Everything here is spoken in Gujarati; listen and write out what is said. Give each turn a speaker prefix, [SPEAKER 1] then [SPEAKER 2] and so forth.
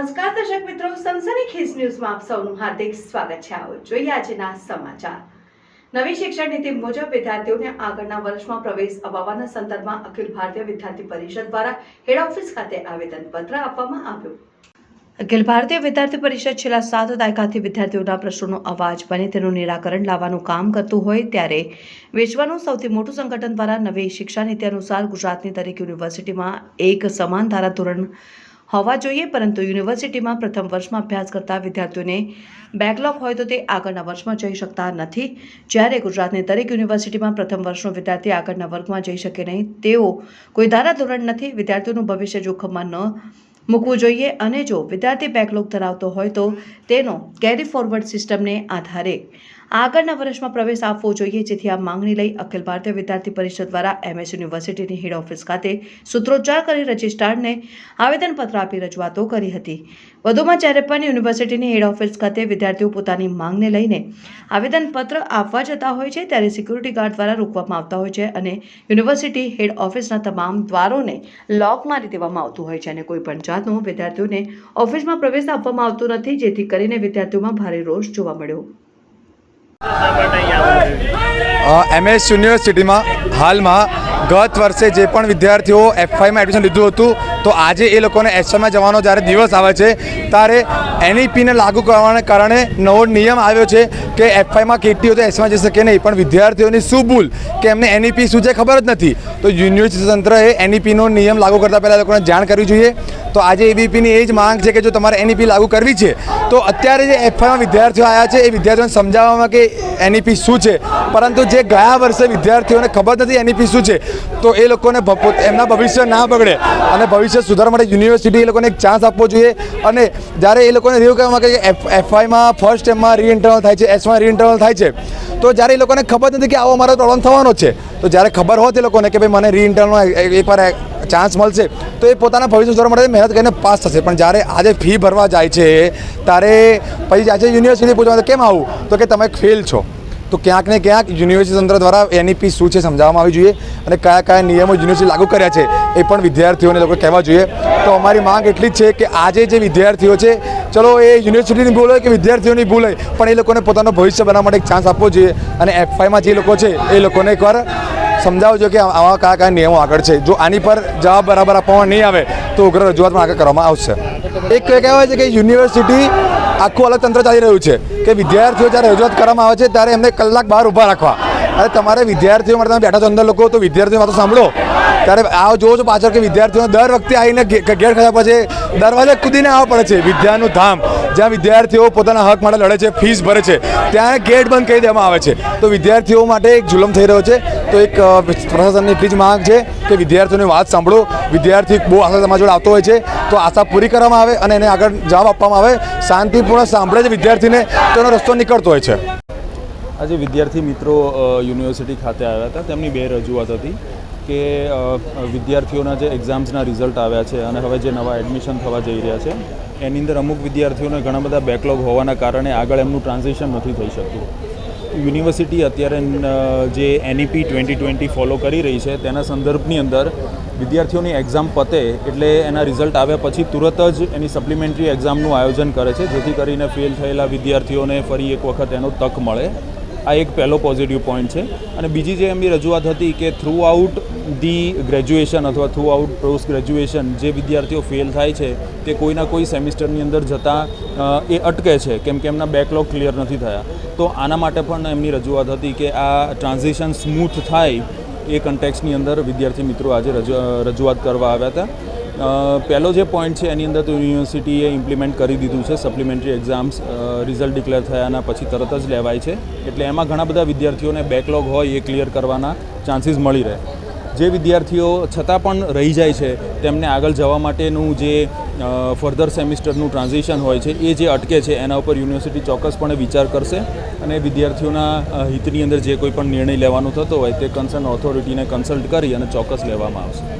[SPEAKER 1] નમસ્કાર દર્શક મિત્રો, સનસની ખેસ ન્યૂઝમાં આપ સૌનું હાર્દિક સ્વાગત છે. આવો જોઈએ આજના સમાચાર. નવી શિક્ષણ નીતિ મુજબ વિદ્યાર્થીઓને આગળના વર્ષમાં પ્રવેશ અપાવવાના સંદર્ભમાં અખિલ ભારતીય વિદ્યાર્થી પરિષદ દ્વારા હેડ ઓફિસ ખાતે આવેદનપત્ર આપવામાં આવ્યું. અખિલ ભારતીય વિદ્યાર્થી પરિષદ છેલ્લા સાત દાયકાથી વિદ્યાર્થીઓના પ્રશ્નોનો અવાજ બને તેનું નિરાકરણ લાવવાનું કામ કરતું હોય ત્યારે વિશ્વનું સૌથી મોટું સંગઠન દ્વારા નવી શિક્ષા નીતિ અનુસાર ગુજરાતની દરેક યુનિવર્સિટીમાં એક સમાન ધારાધોરણ હોવા જોઈએ, પરંતુ યુનિવર્સિટીમાં પ્રથમ વર્ષમાં અભ્યાસ કરતા વિદ્યાર્થીઓને બેકલોગ હોય તો તે આગળના વર્ષમાં જઈ શકતા નથી. જ્યારે ગુજરાતની દરેક યુનિવર્સિટીમાં પ્રથમ વર્ષનો વિદ્યાર્થી આગળના વર્ગમાં જઈ શકે નહીં, તેઓ કોઈ ધારાધોરણ નથી. વિદ્યાર્થીઓનું ભવિષ્ય જોખમમાં ન મૂકવું જોઈએ અને જો વિદ્યાર્થી બેકલોગ ધરાવતો હોય તો તેનો કેરી ફોરવર્ડ સિસ્ટમને આધારે આગળના વર્ષમાં પ્રવેશ આપવો જોઈએ, જેથી આ માંગણી લઈ અખિલ ભારતીય વિદ્યાર્થી પરિષદ દ્વારા એમએસ યુનિવર્સિટીની હેડ ઓફિસ ખાતે સૂત્રોચ્ચાર કરી રજિસ્ટ્રારને આવેદનપત્ર આપી રજૂઆતો કરી હતી. વધુમાં જ્યારે પણ યુનિવર્સિટીની હેડ ઓફિસ ખાતે વિદ્યાર્થીઓ પોતાની માંગને લઈને આવેદનપત્ર આપવા જતા હોય છે, ત્યારે સિક્યુરિટી ગાર્ડ દ્વારા રોકવામાં આવતા હોય છે અને યુનિવર્સિટી હેડ ઓફિસના તમામ દ્વારોને લોક મારી દેવામાં આવતું હોય છે અને કોઈ પણ જાતનો વિદ્યાર્થીઓને ઓફિસમાં પ્રવેશ આપવામાં આવતો નથી, જેથી કરીને વિદ્યાર્થીઓમાં ભારે રોષ જોવા મળ્યો.
[SPEAKER 2] માટે અહીંયા એમએસ યુનિવર્સિટીમાં હાલમાં ગત વર્ષે જે પણ વિદ્યાર્થીઓ એફઆઈમાં એડમિશન લીધું હતું, તો આજે એ લોકોને એસવાયમાં જવાનો જ્યારે દિવસ આવે છે, ત્યારે એનઈપીને લાગુ કરવાને કારણે નવો નિયમ આવ્યો છે કે એફઆઈમાં કેટલી તો એસમાં જઈ શકે નહીં, પણ વિદ્યાર્થીઓની શું ભૂલ કે એમને એનઈપી શું છે ખબર જ નથી. તો યુનિવર્સિટી તંત્રએ એનઈપીનો નિયમ લાગુ કરતાં પહેલાં લોકોને જાણ કરવી જોઈએ. તો આજે એબીપીની એ જ માંગ છે કે જો તમારે એનઈપી લાગુ કરવી છે, તો અત્યારે જે એફઆઈમાં વિદ્યાર્થીઓ આવ્યા છે, એ વિદ્યાર્થીઓને સમજાવવામાં કે એનઈપી શું છે. પરંતુ જે ગયા વર્ષે વિદ્યાર્થીઓને ખબર નથી એનઈપી શું છે, તો એ લોકોને એમના ભવિષ્ય ના બગડે અને ભવિષ્ય સુધારવા માટે યુનિવર્સિટી એ લોકોને એક ચાન્સ આપવો જોઈએ. અને જ્યારે એ લોકોને એવું કરવા એફ એફઆઈમાં ફર્સ્ટ એમમાં રીઇન્ટરનલ થાય છે એસમાં રીઇન્ટરનલ થાય છે, તો જ્યારે એ લોકોને ખબર નથી કે આવો મારો પ્રોબ્લેમ થવાનો છે, તો જ્યારે ખબર હોત એ લોકોને કે ભાઈ મને રીઇન્ટરનલ એકવાર ચાન્સ મળશે, તો એ પોતાના ભવિષ્ય સુધારવા માટે મહેનત કરીને પાસ થશે. પણ જ્યારે આજે ફી ભરવા જાય છે, ત્યારે પછી જાય છે યુનિવર્સિટી પૂછવા કેમ આવું? તો કે તમે ફેલ છો. તો ક્યાંક ને ક્યાંક યુનિવર્સિટી તંત્ર દ્વારા એનઈપી શું છે સમજાવવામાં આવી જોઈએ અને કયા કયા નિયમો યુનિવર્સિટી લાગુ કર્યા છે એ પણ વિદ્યાર્થીઓને લોકો કહેવા જોઈએ. તો અમારી માંગ એટલી જ છે કે આજે જે વિદ્યાર્થીઓ છે, ચલો એ યુનિવર્સિટીની ભૂલ હોય કે વિદ્યાર્થીઓની ભૂલ હોય, પણ એ લોકોને પોતાનું ભવિષ્ય બનાવવા માટે એક ચાન્સ આપવો જોઈએ અને એફઆઈમાં જે લોકો છે એ લોકોને એકવાર સમજાવજો કે આવા કયા કયા નિયમો આગળ છે. જો આની પર જવાબ બરાબર આપવામાં નહીં આવે તો ઉગ્ર રજૂઆત પણ આગળ કરવામાં આવશે. એક કહેવાય છે કે યુનિવર્સિટી આખું અલગ તંત્ર ચાલી રહ્યું છે કે વિદ્યાર્થીઓ જ્યારે રજૂઆત કરવામાં આવે છે ત્યારે એમને કલાક બહાર ઊભા રાખવા. અરે તમારે વિદ્યાર્થીઓ માટે તમે બેઠા છો, અંદર લોકો, તો વિદ્યાર્થીઓ વાતો સાંભળો. ત્યારે આવો જોવો છો પાછળ કે વિદ્યાર્થીઓ દર વખતે આવીને ગે- ગેર ખાધા પછી દરવાજે કૂદીને આવવા પડે છે વિદ્યાનું ધામ, જ્યાં વિદ્યાર્થીઓ પોતાના હક માટે લડે છે, ફીસ ભરે છે. ત્યાં ગેટ બંધ કરી દેવામાં આવે છે. તો વિદ્યાર્થીઓ માટે એક જુલમ થઈ રહ્યો છે. તો એક પ્રશાસનની એટલી જ માંગ છે કે વિદ્યાર્થીઓની વાત સાંભળો. વિદ્યાર્થી બહુ આશા તમારા જોડે આવતો હોય છે. તો આશા પૂરી કરવામાં આવે અને એને આગળ જવાબ આપવામાં આવે. શાંતિપૂર્ણ સાંભળે છે વિદ્યાર્થીને, તો એનો રસ્તો નીકળતો હોય છે.
[SPEAKER 3] આજે વિદ્યાર્થી મિત્રો યુનિવર્સિટી ખાતે આવ્યા હતા. તેમની બે રજૂઆત હતી કે વિદ્યાર્થીઓના જે એક્ઝામ્સના રિઝલ્ટ આવ્યા છે અને હવે જે નવા એડમિશન થવા જઈ રહ્યા છે, એની અંદર અમુક વિદ્યાર્થીઓને ઘણા બધા બેકલોગ હોવાના કારણે આગળ એમનું ટ્રાન્ઝેક્શન નથી થઈ શકતું. યુનિવર્સિટી અત્યારે જે એનઈપી ટ્વેન્ટી ટ્વેન્ટી ફોલો કરી રહી છે, તેના સંદર્ભની અંદર વિદ્યાર્થીઓની એક્ઝામ પતે એટલે એના રિઝલ્ટ આવ્યા પછી તુરત જ એની સપ્લિમેન્ટરી એક્ઝામનું આયોજન કરે છે, જેથી કરીને ફેલ થયેલા વિદ્યાર્થીઓને ફરી એક વખત એનો તક મળે. આ એક પહેલો પોઝિટિવ પોઈન્ટ છે. અને બીજી જે એમની રજૂઆત હતી કે થ્રુ આઉટ ધી ગ્રેજ્યુએશન અથવા થ્રુ આઉટ પોસ્ટ ગ્રેજ્યુએશન જે વિદ્યાર્થીઓ ફેલ થાય છે તે કોઈના કોઈ સેમિસ્ટરની અંદર જતાં એ અટકે છે, કેમ કે એમના બેકલોગ ક્લિયર નથી થયા. તો આના માટે પણ એમની રજૂઆત હતી કે આ ટ્રાન્ઝિશન સ્મૂથ થાય એ કન્ટેક્સની અંદર વિદ્યાર્થી મિત્રો આજે રજૂ- રજૂઆત કરવા આવ્યા હતા. પહેલો જે પોઈન્ટ છે એની અંદર તો યુનિવર્સિટીએ ઇમ્પ્લિમેન્ટ કરી દીધું છે સપ્લિમેન્ટરી એક્ઝામ્સ રિઝલ્ટ ડિક્લેર થયાના પછી તરત જ લેવાય છે. એટલે એમાં ઘણા બધા વિદ્યાર્થીઓને બેકલોગ હોય એ ક્લિયર કરવાના ચાન્સીસ મળી રહે. જે વિદ્યાર્થીઓ છતાં પણ રહી જાય છે, તેમને આગળ જવા માટેનું જે ફર્ધર સેમિસ્ટરનું ટ્રાન્ઝિશન હોય છે, એ જે અટકે છે, એના ઉપર યુનિવર્સિટી ચોક્કસપણે વિચાર કરશે અને વિદ્યાર્થીઓના હિતની અંદર જે કોઈ પણ નિર્ણય લેવાનો થતો હોય તે કન્સર્ન ઓથોરિટીને કન્સલ્ટ કરી અને ચોક્કસ લેવામાં આવશે.